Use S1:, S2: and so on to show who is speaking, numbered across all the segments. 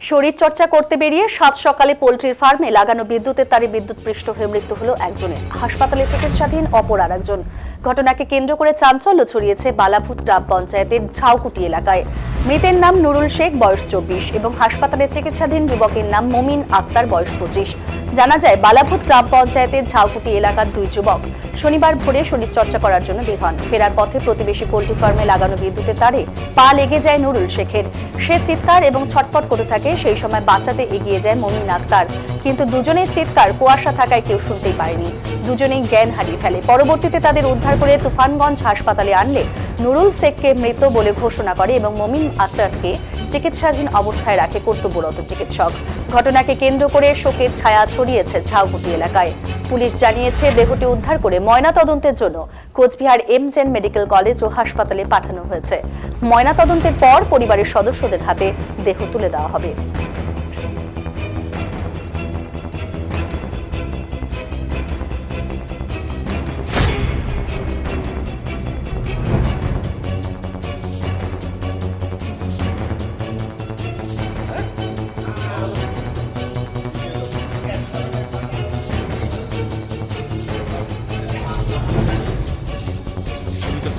S1: শরীর চর্চা করতে বেরিয়ে সাত সকালে পোলট্রির ফার্মে লাগানো বিদ্যুতের তারে বিদ্যুৎ পৃষ্ঠ হয়ে মৃত্যু হলো একজনের। হাসপাতালে চিকিৎসাধীন অপর আর একজন ঘটনাকে কেন্দ্র করে চাঞ্চল্য ছড়িয়েছে বালাভুত গ্রাম পঞ্চায়েতের ঝাউকুটি এলাকায়। মৃতের নাম নুরুল শেখ, বয়স চব্বিশ, এবং হাসপাতালে চিকিৎসাধীন যুবকের নাম মমিন আক্তার, বয়স পঁচিশ। জানা যায় বালাভূত গ্রাম পঞ্চায়েতের ঝাউকুটি এলাকার দুই যুবক শনিবার ভোরে শরীরচর্চা করার জন্য বের হন। ফেরার পথে প্রতিবেশী পোল্ট্রি ফার্মে লাগানো বিদ্যুতের তারে পা লেগে যায় নুরুল শেখের। সে চিৎকার এবং ছটফট করে থাকে, সেই সময় বাঁচাতে এগিয়ে যায় মমিন আক্তার। কিন্তু দুজনের চিৎকার কুয়াশা থাকায় কেউ শুনতেই পারেনি। দুজনেই জ্ঞান হারিয়ে ফেলে। পরবর্তীতে তাদের উদ্ধার করে তুফানগঞ্জ হাসপাতালে আনলে নুরুল শেখকে মৃত বলে ঘোষণা করে এবং মমিন আক্তারকে চিকিৎসাধীন অবস্থায় রাখে কর্তব্যরত চিকিৎসক। ঘটনাকে কেন্দ্র করে শোকের ছায়া ছড়িয়েছে ঝাউকুটি এলাকায়। পুলিশ জানিয়েছে, দেহটি উদ্ধার করে ময়নাতদন্তের জন্য কোচবিহার এমজেন মেডিকেল কলেজ ও হাসপাতালে পাঠানো হয়েছে। ময়নাতদন্তের পর পরিবারের সদস্যদের হাতে দেহ তুলে দেওয়া হবে।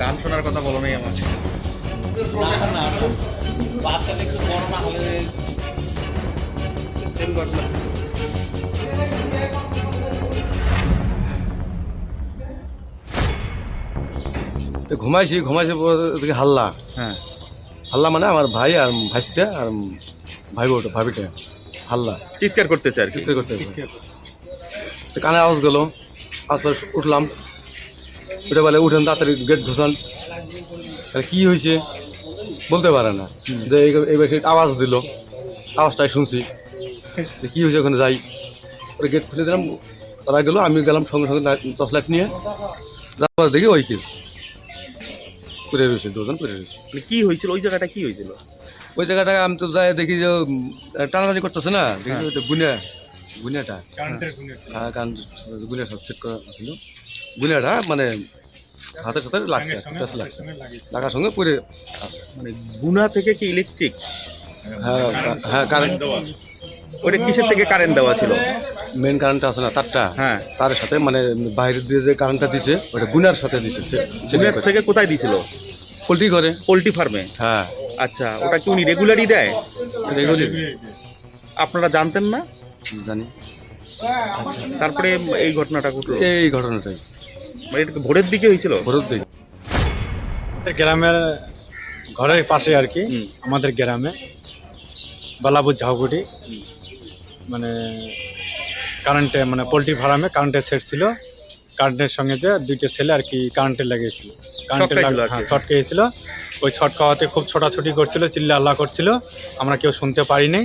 S2: গান শোনার কথা বলো নাই আমার।
S3: তো ঘুমাইছি ঘুমাইছি হাল্লা।
S2: হ্যাঁ।
S3: হাল্লা মানে আমার ভাই আর ভাইসটা আর ভাই বউটা ভাবিটা। হাল্লা।
S2: চিৎকার করতেছে আর
S3: চিৎকার করতে করতে। তো কানে আওয়াজ গেল পরে উঠলাম। উঠে বলে উঠেন তাড়াতাড়ি গেট ঘুষান। তাহলে কী হয়েছে? বলতে পারে না। যে এইবার সে আওয়াজ দিল। আওয়াজটাই শুনছি। যে কী হয়েছে ওখানে? যাই। ওরা গেট খুলে দিলাম। তারা গেলো আমি গেলাম সঙ্গে সঙ্গে দশ লাখ নিয়ে। তারপর দেখি ওই কেস। করে রয়েছে দুজন করে রয়েছে।
S2: মানে কি হয়েছিল? ওই জায়গাটা কী হয়েছিল?
S3: ওই জায়গাটায় আমি তো যাই দেখি যে টানাটানি করতেছে না? দেখি গুনিয়া গুনিয়াটা হ্যাঁ কারণ গুনিয়া সব সেট করা ছিল। গুনিয়াটা মানে হাতের সাথে লাগছে টাচ লাগছে। লাগার সঙ্গে পরে আছে।
S2: মানে গুনা থেকে কি ইলেকট্রিক
S3: হ্যাঁ হ্যাঁ কারেন্ট
S2: ওটা কিসের থেকে কারেন্ট দেওয়া ছিল?
S3: মেন কারেন্টটা আছে না তারটা?
S2: হ্যাঁ।
S3: তার সাথে মানে বাইরের দিয়ে যে কারেন্টটা দিছে ওটা গুনার সাথে দিছে
S2: গুনার থেকে কোথায় দিছিল?
S3: পোল্ট্রি ঘরে।
S2: পোল্ট্রি ফার্মে?
S3: হ্যাঁ।
S2: আচ্ছা ওটা কি উনি রেগুলারই দেয়?
S3: এগুলি
S2: আপনারা জানতেন না?
S3: জানি।
S2: তারপরে এই ঘটনাটা ঘটলো?
S3: এই ঘটনাটাই।
S2: মানে এটা ভোরের দিকে হয়েছিল?
S3: ভরত দিই
S4: গ্রামের ঘরের পাশে আর কি আমাদের গ্রামে বালাপুর ঝাউকুটি মানে কারেন্টে মানে পোলট্রি ফার্মে কারেন্টের সেট ছিল। কারেন্টের সঙ্গে যে দুইটা ছেলে আর কি কারেন্টে লাগিয়েছিল। কারেন্টে শর্ট খেয়েছিল। ওই শর্ট খাওয়াতে খুব ছোটাছুটি করছিল চিল্লা আল্লাহ করছিল। আমরা কেউ শুনতে পারিনি।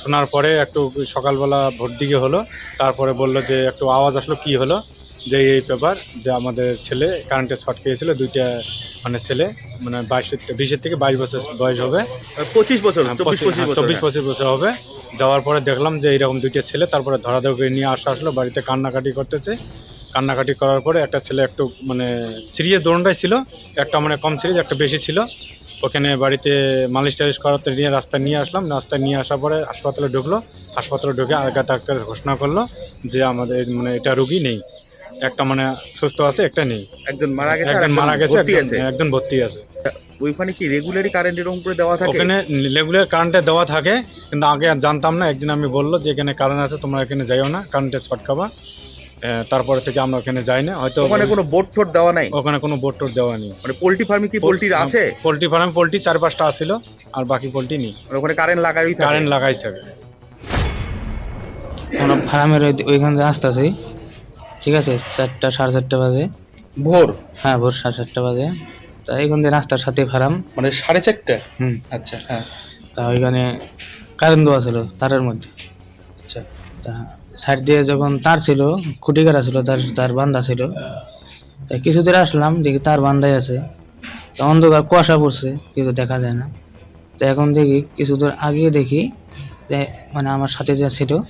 S4: শোনার পরে একটু সকালবেলা ভোর দিকে হলো। তারপরে বলল যে একটু আওয়াজ আসলো কি হলো? যে এই পেপার যে আমাদের ছেলে কারেন্টে শর্ট খেয়েছিল দুইটা মানে ছেলে মানে বাইশ বিশের থেকে বাইশ বছর বয়স হবে।
S2: পঁচিশ বছর
S4: হ্যাঁ,
S2: চব্বিশ
S4: পঁচিশ- হ্যাঁ,
S2: বছর হ্যাঁ।
S4: পঁচিশ বছর হবে। যাওয়ার পরে দেখলাম যে এইরকম দুইটা ছেলে তারপরে ধরাধরি করে নিয়ে আসা আসলো বাড়িতে কান্নাকাটি করতেছে। কান্নাকাটি করার পরে একটা ছেলে একটু মানে সিরিয়াস দোড়নটাই ছিল। একটা মানে কম সিরিজ একটা বেশি ছিল। ওখানে বাড়িতে মালিশ টালিশ করাতে নিয়ে রাস্তায় নিয়ে আসলাম। রাস্তায় নিয়ে আসার পরে হাসপাতালে ঢুকলো। হাসপাতালে ঢুকে আগা ডাক্তার ঘোষণা করল যে আমাদের মানে এটা রুগী নেই। একটা মানে সুস্থ আছে একটা নেই।
S2: একজন মারা গেছে
S4: একজন মারা গেছে
S2: ভর্তি
S4: একজন- ভর্তি আছে।
S2: ওইখানে কি রেগুলারই কারেন্ট এরকম করে দেওয়া থাকে?
S4: ওখানে রেগুলার কারেন্টে দেওয়া থাকে কিন্তু আগে আর জানতাম না একদিন আমি বলল যে এখানে কারেন্ট আছে তোমরা এখানে যাইও না কারেন্টে শর্ট খাবা তারপরে থেকে আমরা ওখানে যাই না হয়তো
S2: ওখানে কোনো বোর্ড টোট দেওয়া নাই?
S4: ওখানে কোনো বোর্ড টোট দেওয়া নেই।
S2: মানে পোল্ট্রি ফার্মে কি পোলট্রি আছে?
S4: পোলট্রি ফার্মে পোলট্রি চার পাঁচটা আসছিল আর বাকি পোলট্রি নেই।
S2: মানে ওখানে কারেন্ট লাগাই থাকে?
S4: কারেন্ট লাগাই থাকে।
S5: ফার্মের ওই- ওইখান আসতেছি। ঠিক আছে? চারটা সাড়ে চারটা বাজে।
S2: ভোর?
S5: হ্যাঁ ভোর সাড়ে চারটা বাজে। তা এইখান দিয়ে রাস্তার সাথে ফার্ম
S2: মানে সাড়ে চারটা?
S5: হুম।
S2: আচ্ছা হ্যাঁ।
S5: তা ওইখানে কারেন্ট দেওয়া ছিল তারের মধ্যে।
S2: আচ্ছা।
S5: তা সাইড দিয়ে যখন তার ছিল খুঁটি কাটা ছিল তার তার বান্ধা ছিল। তা কিছু দূরে আসলাম দেখি তার বান্ধাই আছে। তা অন্ধকার কুয়াশা পড়ছে কিছু দেখা যায় না। তো এখন দেখি কিছু দূর আগে দেখি যে মানে আমার সাথে যা ছিল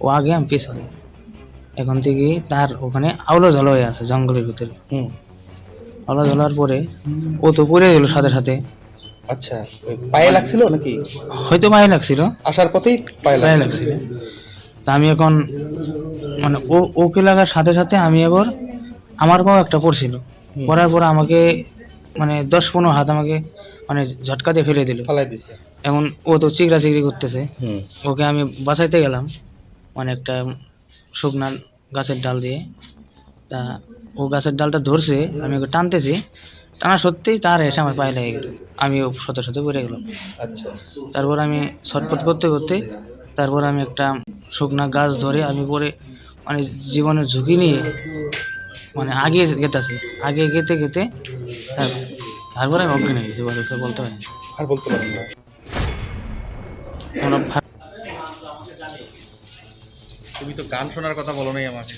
S5: ও আগে আমি পিছনে। এখন থেকে তার ওখানে আউলো ঝালো হয়ে আছে জঙ্গলের ভিতরে। আউলো ঝালার পরে ও তো পড়ে গেল সাথে সাথে।
S2: আচ্ছা পায়ে লাগছিল নাকি?
S5: হয়তো পায়ে লাগছিল।
S2: আসার পথেই পায়ে লাগছিল।
S5: তা আমি এখন মানে ও ওকে লাগার সাথে সাথে আমি এবার আমার পাও একটা পড়ছিল। পড়ার পর আমাকে মানে দশ পনেরো হাত আমাকে মানে ঝটকা দিয়ে ফেলে দিল। এখন ও তো চিগড়া চিগড়ি করতেছে ওকে আমি বাঁচাইতে গেলাম। মানে একটা শুকনা গাছের ডাল দিয়ে। তা ও গাছের ডালটা ধরছে আমি ওকে টানতেছি। টানা সত্যিই তার এসে আমার পায়ে লেগে গেল। আমি ও সাথে সাথে পড়ে গেলাম।
S2: আচ্ছা।
S5: তারপর আমি ছটপট করতে করতে তারপর আমি একটা শুকনা গাছ ধরে আমি পরে মানে জীবনের ঝুঁকি নিয়ে মানে আগে গেতেছি। আগে গেতে গেতে তারপরে আমি অজ্ঞান হয়ে গেছি বলতে পারি
S2: আর বলতে পারেন না। তুমি তো গান শোনার কথা বলো নাই আমাকে।